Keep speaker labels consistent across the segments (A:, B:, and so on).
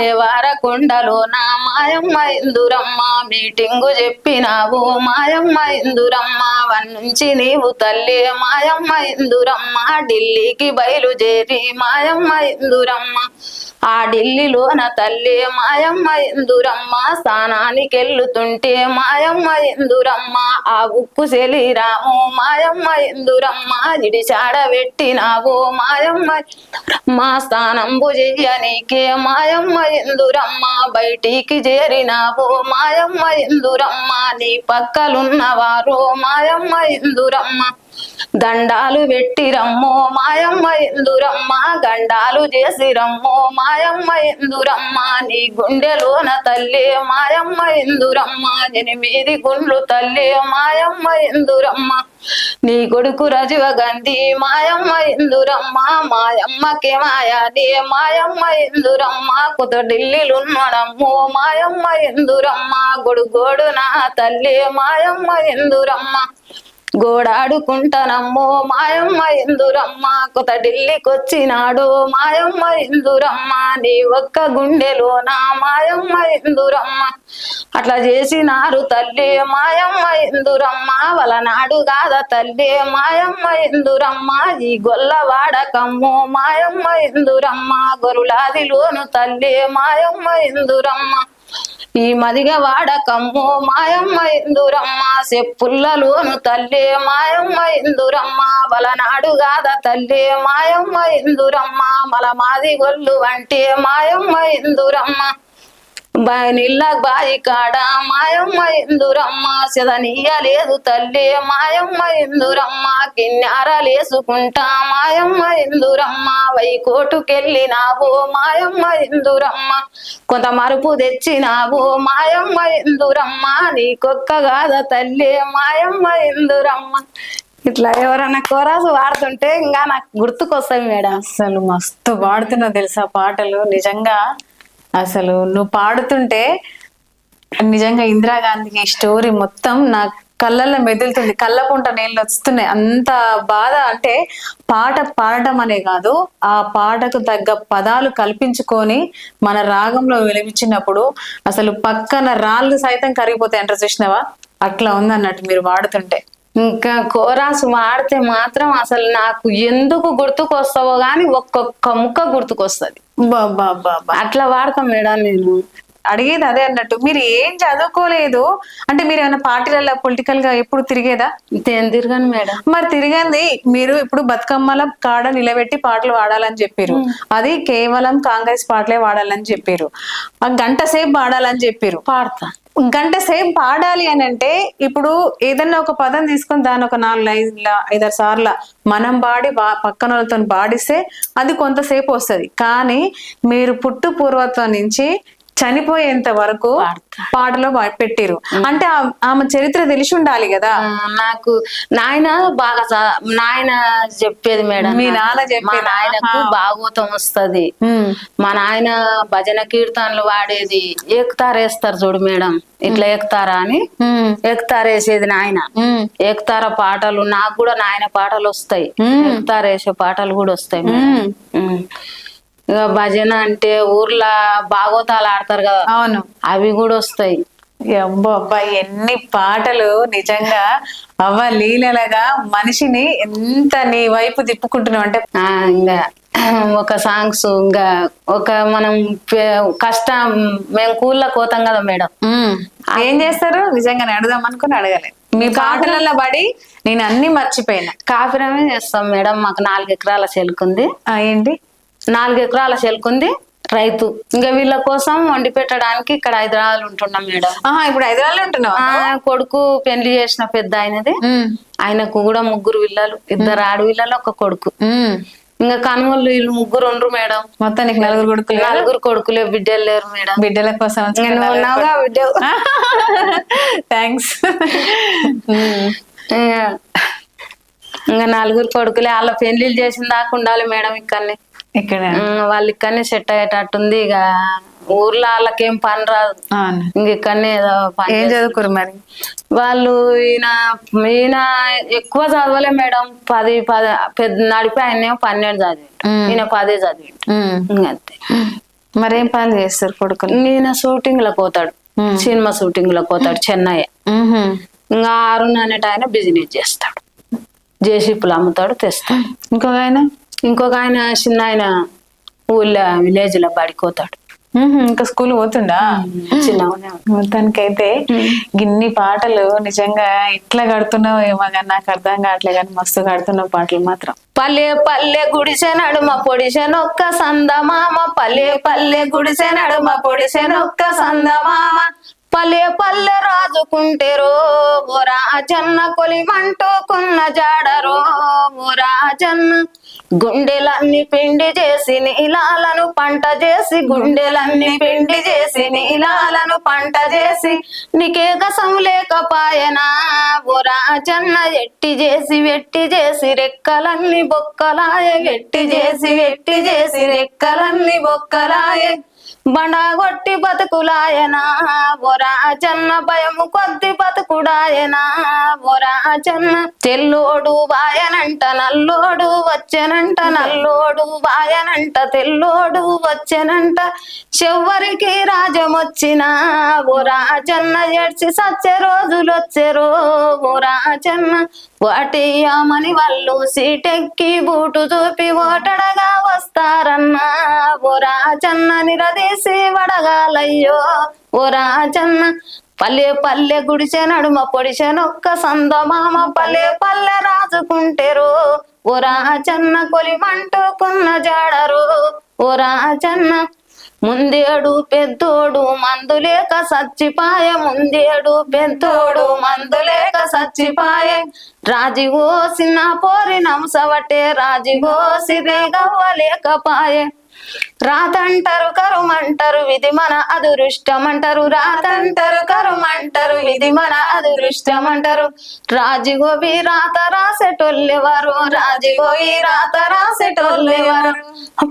A: దేవార కొండలో నా మాయమ్మ ఇందురమ్మ మీటింగు చెప్పినావు. మాయమ్మ ఇందురమ్మ నుంచి నీవు తల్లి. మాయమ్మ ఇందురమ్మ ఢిల్లీకి బయలుదేరి. మాయమ్మ ఇందురమ్మ ఆ ఢిల్లీలోన తల్లి మాయమ్మ ఎందురమ్మ? స్థానానికి వెళ్ళుతుంటే మాయమ్మ ఎందురమ్మ? ఆ ఉక్కు శరీరాము మాయమ్మ ఎందురమ్మ? ఇడిచాడ పెట్టినావు మాయమ్మ మా స్థానంబు చెయ్యనీకే మాయమ్మ ఎందురమ్మ? బయటికి చేరినావు మాయమ్మ ఎందురమ్మ? నీ పక్కలున్నవారు మాయమ్మ ఎందురమ్మ? దండాలు పెట్టి రమ్మో మాయమ్మ ఎందురమ్మ? గండాలు చేసి రమ్మో మాయమ్మ ఎందురమ్మ? నీ గుండెలోన తల్లి మాయమ్మ ఎందురమ్మ? ఎనిమిది గుండ్లు తల్లి మాయమ్మ ఎందురమ్మ? నీ కొడుకు రజువ గంధి మాయమ్మ ఎందురమ్మ? మాయమ్మకి మాయాది మాయమ్మ ఎందురమ్మ? కుత ఢిల్లీలున్నడమ్ము మాయమ్మ ఎందురమ్మ? గొడుగోడు నా తల్లి మాయమ్మ ఎందురమ్మ? గోడాడుకుంటానమ్మో మాయమ్మ ఎందురమ్మ కొత్త ఢిల్లీకొచ్చినాడు మాయమ్మ ఎందురమ్మ నీ ఒక్క గుండెలోన మాయమ్మ ఎందురమ్మ అట్లా చేసినారు తల్లి మాయమ్మ ఎందురమ్మ వలనాడు కాద తల్లి మాయమ్మ ఎందురమ్మ ఈ గొల్ల వాడకమ్ము మాయమ్మ ఎందురమ్మ గొరులాదిలోను తల్లి మాయమ్మ ఎందురమ్మ ఈ మదిగ వాడకమ్ము మాయమ్మ ఇందురమ్మ చెప్పుల్లలోను తల్లి మాయమ్మ ఇందురమ్మ బలనాడు గాద తల్లి మాయమ్మ ఇందురమ్మ మల మాది గొల్లు అంటే మాయమ్మ ఇందురమ్మ. నీళ్ళ బాయి కాడ మాయమ్మ ఇందురమ్మ సిదనీయలేదు తల్లి మాయమ్మ ఇందురమ్మ కిన్నారలేసుకుంటా మాయమ్మ ఇందురమ్మ వైకోటుకెళ్ళినావు మాయమ్మ ఇందురమ్మ కొంత మరుపు తెచ్చినావు మాయమ్మ ఇందురమ్మ నీకొక్క గాద తల్లి మాయమ్మ ఇందురమ్మ. ఇట్లా ఎవరైనా కోరాసు వాడుతుంటే ఇంకా నాకు గుర్తుకొస్తాయి మేడం.
B: అసలు మస్తు పాడుతున్నా తెలుసా పాటలు. నిజంగా అసలు నువ్వు పాడుతుంటే నిజంగా ఇందిరాగాంధీ ఈ స్టోరీ మొత్తం నా కళ్ళల్లో మెదులుతుంది. కళ్ళ పుంట నీళ్ళు వస్తున్నాయి అంత బాధ అంటే పాట పాడటం అనే కాదు ఆ పాటకు తగ్గ పదాలు కల్పించుకొని మన రాగంలో విలపించినప్పుడు అసలు పక్కన రాళ్ళు సైతం కరిగిపోతాయి అంటారు చూసినావా? అట్లా ఉందన్నట్టు మీరు వాడుతుంటే.
A: ఇంకా కోరాసు వాడితే మాత్రం అసలు నాకు ఎందుకు గుర్తుకొస్తావో గాని ఒక్కొక్క ముక్క గుర్తుకొస్తది. అట్లా వాడతాం మేడం నేను.
B: అడిగేది అదే అన్నట్టు. మీరు ఏం చదువుకోలేదు? అంటే మీరు ఏమైనా పార్టీలలో పొలిటికల్గా ఎప్పుడు తిరిగేదా?
A: తిరగను మేడం.
B: మరి తిరిగింది. మీరు ఇప్పుడు బతుకమ్మల కాడ నిలబెట్టి పాటలు పాడాలని చెప్పారు. అది కేవలం కాంగ్రెస్ పాటలే వాడాలని చెప్పారు. గంట సేపు పాడాలని చెప్పారు.
A: పాడతా.
B: గంట సేపు పాడాలి అని అంటే ఇప్పుడు ఏదన్నా ఒక పదం తీసుకొని దాని ఒక నాలుగు లైన్ల ఐదారు సార్ల మనం పాడి బా పక్కన వాళ్ళతో పాడిస్తే అది కొంతసేపు వస్తది. కానీ మీరు పుట్టు పూర్వత్వం నుంచి చనిపోయేంత వరకు. పాటలో పెట్టిరు అంటే ఆమె చరిత్ర తెలిసి ఉండాలి కదా
A: నాకు నాయన బాగా నాయన చెప్పేది మేడం
B: మీ. నాన్న
A: మా
B: చెప్పేదా?
A: నాయనకు భాగవతం వస్తది. మా నాయన భజన కీర్తనలు వాడేది ఏకుతారేస్తారు చూడు మేడం ఇట్లా ఏకుతారా అని
B: ఉమ్.
A: ఏకుతారేసేది నాయన
B: ఉమ్.
A: ఏకుతార పాటలు నాకు కూడా నాయన పాటలు వస్తాయి
B: మ్మ్.
A: ఏకుతారేసే పాటలు కూడా వస్తాయి. ఇక భజన అంటే ఊర్లో భాగవతాలు ఆడతారు కదా.
B: అవును.
A: అవి కూడా వస్తాయి.
B: అబ్బో ఎన్ని పాటలు నిజంగా అవ్వ లీలలుగా మనిషిని ఎంత నీ వైపు తిప్పుకుంటున్నావు అంటే
A: ఇంకా ఒక సాంగ్స్ ఇంకా ఒక మనం కష్టం మేము కూళ్ళకి పోతాం కదా మేడం.
B: ఏం చేస్తారు? నిజంగా అడుగుదాం అనుకుని అడగలే మీ పాటలలో పడి నేను అన్ని మర్చిపోయినా.
A: కాపురమే చేస్తాం మేడం మాకు నాలుగు ఎకరాల చెలుకుంది
B: ఏంటి?
A: నాలుగు ఎకరాల చెలుకుంది రైతు. ఇంకా వీళ్ళ కోసం వండి పెట్టడానికి ఇక్కడ హైదరాబాద్ ఉంటున్నాం మేడం.
B: ఇప్పుడు హైదరాబాద్ ఉంటున్నావా?
A: ఆ, కొడుకు పెళ్ళి చేసిన పెద్ద ఆయనది. ఆయనకు కూడా ముగ్గురు పిల్లలు ఇద్దరు ఆడపిల్లలు ఒక కొడుకు. ఇంకా కనుమలు వీళ్ళు ముగ్గురు ఉండరు మేడం.
B: మొత్తం నీకు నలుగురు కొడుకులు
A: నలుగురు కొడుకులే బిడ్డలు లేరు మేడం.
B: బిడ్డల కోసం థ్యాంక్స్
A: ఇంకా నలుగురు కొడుకులే వాళ్ళ పెళ్ళిళ్ళు చేసిన దాకా ఉండాలి మేడం ఇక్కడనే. వాళ్ళు ఇక్కడనే సెట్ అయ్యేటట్టుంది. ఇక ఊర్లో వాళ్ళకేం పని రాదు. ఇంక ఇక్కడనే ఏదో పని
B: ఏం చదువుకోరు మరి?
A: వాళ్ళు ఈయన ఈయన ఎక్కువ చదవలే మేడం. పది పది పెద్ద నడిపి ఆయన పన్నెండు చదివి. ఈయన పదే చదివి
B: మరేం పనులు చేస్తారు కొడుకులు?
A: ఈయన షూటింగ్లో పోతాడు. సినిమా షూటింగ్లో పోతాడు చెన్నై. ఇంకా అరుణ్ అనేట ఆయన బిజినెస్ చేస్తాడు. జేసీపులు అమ్ముతాడు తెస్తాడు.
B: ఇంకొక ఆయన?
A: ఇంకొక ఆయన చిన్న ఆయన ఊళ్ళో విలేజ్లో బడిపోతాడు
B: మ్హూ. ఇంకా స్కూల్ పోతుండా?
A: చిన్న
B: మొత్తానికైతే గిన్ని పాటలు నిజంగా ఎట్లా కడుతున్నావు ఏమో కానీ నాకు అర్థం కావట్లే కానీ మస్తు కడుతున్నావు పాటలు మాత్రం.
A: పల్లె పల్లె గుడిసె నడుమ పొడిసె నొక్క సందమామ. పల్లె పల్లె గుడిసె నడుమ పొడిసె నొక్క సందమామ. పల్లె పల్లె రాజుకుంటేరో ఓ రాజన్న కొలిమంటుకున్న జాడరో రాజన్న గుండెలన్నీ పిండి చేసి నీలాలను పంట చేసి గుండెలన్నీ పిండి చేసి నీలాలను పంట చేసి నీకే గసం లేకపాయనా ఓ రాజన్న ఎట్టి చేసి వెట్టి చేసి రెక్కలన్నీ బొక్కలాయ. వెట్టి చేసి వెట్టి చేసి రెక్కలన్నీ బొక్కలాయ. బండగొట్టి బతుకులాయనా బొరా చన్న భయము కొద్ది బతుకుడాయనా బొరా చన్న తెల్లోడు బాయనంట నల్లోడు వచ్చెనంట నల్లోడు బాయనంట తెల్లోడు వచ్చెనంట. చివరికి రాజమొచ్చిన బొరా చన్న ఏడ్చి సచ్చే రోజులు వచ్చెరో ఓ రాజన్న వాటియామని వాళ్ళు సీటెక్కి బూటు చూపి ఓటడగా వస్తారన్నా బొరా చన్న నిరదేశ వడగాలయ్యో. ఓ రాజన్న పల్లె పల్లె గుడిసె నడుమ పొడిచెనొక్క సందమామ పల్లె పల్లె రాజుకుంటేరు. ఓ రాజన్న కొలిమంటుకున్న జాడరు. ఓ రాజన్న ముందేడు పెద్దోడు మందులేక సచ్చిపాయ ముందేడు పెద్దోడు మందులేక సచ్చిపాయ. రాజిగోసి సిన్న పోరి నంసవటే రాజిగో సిరేగవ్వలేకపాయే రాతంటారు కరుమంటారు విధి మన అదృష్టమంటారు. రాతంటారు కరుమంటారు విధి మన అదృష్టమంటారు. రాజుగోవి రాత రాసేటోళ్ళెవరు రాజుగోవి రాత రాసేటోళ్ళెవరు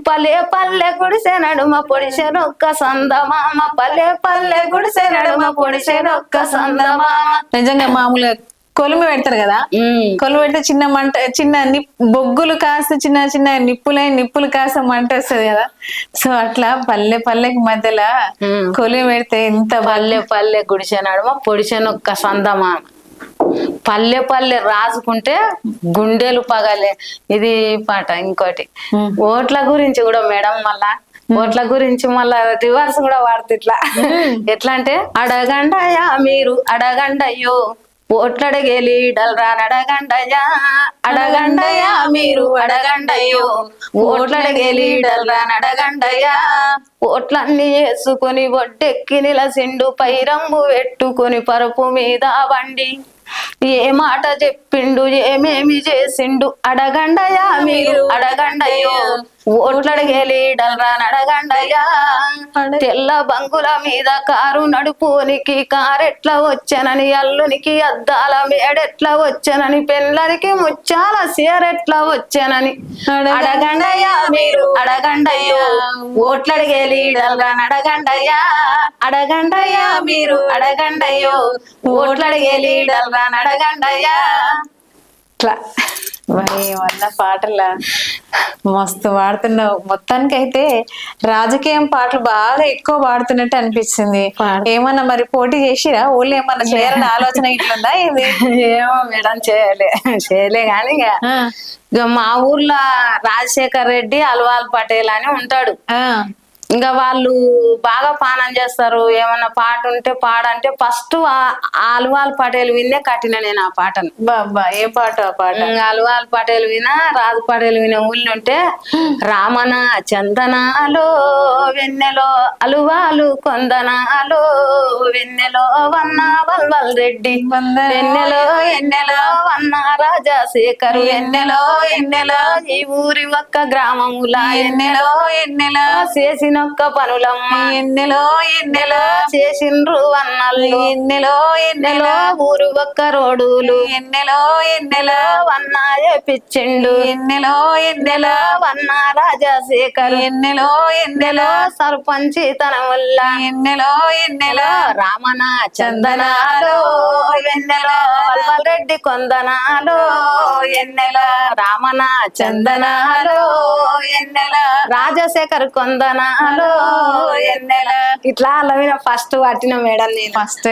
A: పల్లె పల్లె గుడిసె నడుమ పొడిసె నొక్క సందమామ. పల్లె పల్లె గుడిసె నడుమ పొడిసె నొక్క సందమామ.
B: నిజంగా మామూలుగా కొలిమి పెడతారు కదా. కొలువు పెడితే చిన్న మంట చిన్న నిప్ బొగ్గులు కాస్త చిన్న చిన్న నిప్పులై నిప్పులు కాస్త మంట వస్తుంది కదా? సో అట్లా పల్లె పల్లెకి మధ్యలో. కొలిమి పెడితే ఎంత
A: పల్లె పల్లె గుడిసె నడుమ పొడిసెనొక్క సందమామ పల్లె పల్లె రాసుకుంటే గుండెలు పగలే. ఇది పాట ఇంకోటి. ఓట్ల గురించి కూడా మేడం మళ్ళా ఓట్ల గురించి మళ్ళా రివర్స్ కూడా వాడుతుంది ఇట్లా. ఎట్లా అంటే అడగండయా మీరు అడగండయ్యో. ఓట్లడగేలి లీడల్ రానడగండయ్యా అడగండయ్యా మీరు అడగండయో ఓట్లడగేలి లీడల్ రానడగండయ్యా ఓట్లన్నీ వేసుకొని ఒడ్డెక్కి నిలసిండు పైరంబు పెట్టుకొని పరుపు మీద వండి. ఏ మాట చెప్పిండు ఏమేమి చేసిండు అడగండయా మీరు అడగండయో ఓట్లడిగే లీడల్ రానడగండయ్యా తెల్ల బంగుల మీద కారు నడుపునికి కారెట్లా వచ్చనని అల్లునికి అద్దాల మేడెట్లా వచ్చనని పెళ్ళనికి ముచ్చాల సీరెట్లా వచ్చనని. అడగండయ్యా మీరు అడగండయ్యో. ఓట్లడిగే లీడల్ రానడగండయ్యా అడగండయ్యా మీరు అడగండయ్యో. ఓట్లడిగే లీడల్ రానడగండయ్యా
B: అట్లా మరి ఏమన్నా పాటల? మస్తు పాడుతున్నావు. మొత్తానికి అయితే రాజకీయం పాటలు బాగా ఎక్కువ పాడుతున్నట్టు అనిపించింది ఏమన్నా మరి పోటీ చేసిరా? ఊళ్ళో ఏమన్నా చేయాలని ఆలోచన ఇట్లుందా ఇది
A: ఏమో మేడం చేయలే. చేయలే కానీ మా ఊర్లో రాజశేఖర్ రెడ్డి అల్వాల్ పటేల్ అని ఉంటాడు. ఇంకా వాళ్ళు బాగా పానం చేస్తారు. ఏమన్నా పాట ఉంటే పాడంటే ఫస్ట్ అల్వాల్ పటేల్ విన్నే కట్టిన నేను ఆ పాటను.
B: బాబా ఏ పాట పాట?
A: ఇంకా అల్వాల్ పటేల్ వినా రాజు పటేల్ విన ఊళ్ళో ఉంటే రామన చందనాలో వెన్నెలో అలువాలు కొందనాలో వెన్నెలో వన్న వల్వల్ రెడ్డి. వెన్నెలో ఎన్నెలో వన్న రాజశేఖర్. ఎన్నెలో ఎన్నెలో ఈ ఊరి ఒక్క గ్రామముల. ఎన్నెలో
B: ఎన్నెలో
A: చేసినొక్క పనులమ్మ.
B: ఎన్నెలో
A: ఎన్నెలో చేసిండ్రు అన్నల్లు
B: ఎన్నెలో
A: ఎన్నెలో ఊరు ఒక్క రోడులు
B: ఎన్నెలో ఎన్నెలో
A: వన్న పిచ్చిండు
B: ఎన్నెలో
A: ఎన్నెలో వన్న రాజశేఖర్.
B: ఎన్నెలో
A: ఎన్నెలో సర్పంచి తన వల్ల.
B: ఎన్నెలో ఎన్నెలో
A: రామన చందనాలో. ఎన్నెలో రెడ్డి కొందనాలో. ఎన్నెలో రామన చందనాలో. ఎన్నెలో రాజశేఖర్ కొందనాలో. ఇట్లా అలా ఫస్ట్ పట్టిన మేడం నేను.
B: ఫస్ట్